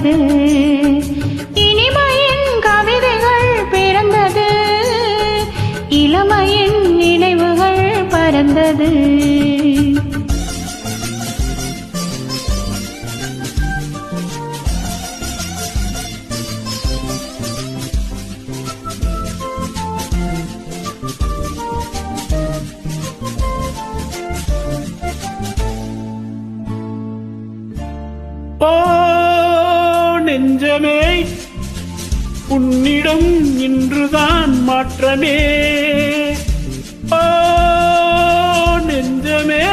ಕಡೆ நெஞ்சமே உன்னிடம் இன்றுதான் மாற்றமே. ஓ நெஞ்சமே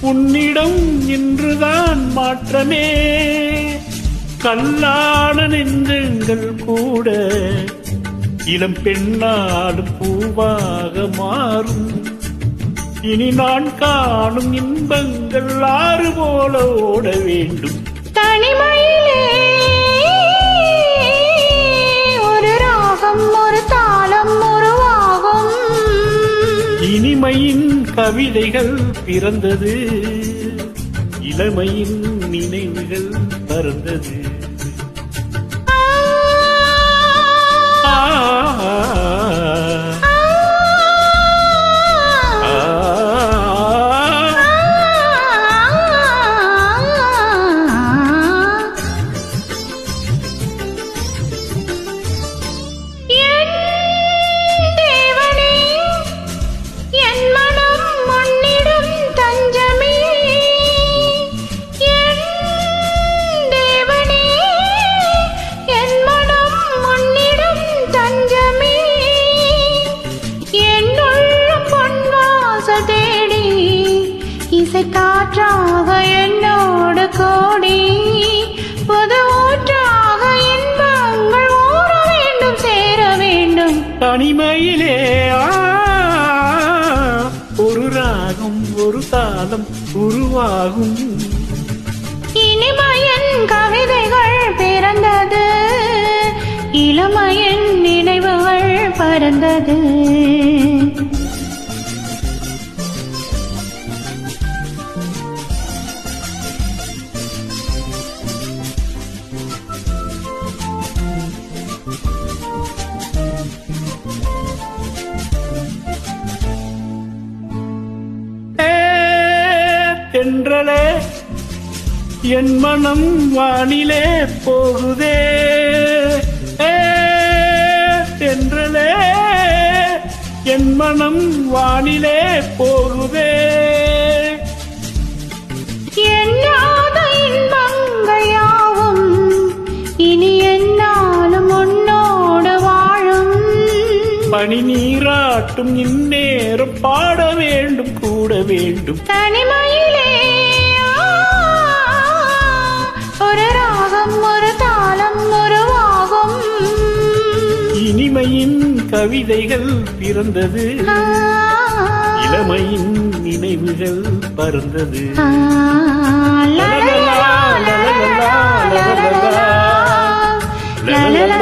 உன்னிடம் இன்றுதான் மாற்றமே. கல்லான நெஞ்சங்கள் கூட இளம் பெண்ணால் பூவாக மாறும். இனி நான் காணும் இன்பங்கள் ஆறு போல ஓட வேண்டும். தனிமா கவிதைகள் பிறந்தது. இளமையின் நினைவுகள் பறந்தது. காற்றாக என்னோடு கோடி புது ஊற்றாக இன்பங்கள் ஊற வேண்டும் சேர வேண்டும். தனிமையிலே ஒரு ராகம் ஒரு தாளம் உருவாகும். இனிமையின் கவிதைகள் பிறந்தது இளமையின் நினைவுகள் பறந்தது. தென்றலே என் மனம் வானிலே போகுதே. ஏ, தென்றலே என் மனம் வானிலே போகுதே. பனி நீராட்டும் இந்நேரம் பாட வேண்டும் கூட வேண்டும் தனிமையிலே ஒரு ராகம் ஒரு தாளம் உருவாகும் இனிமையின் கவிதைகள் பிறந்தது இளமையின் நினைவுகள் பறந்தது ஆ, லா, லா, லா, லா, லா, லா, லா, லா,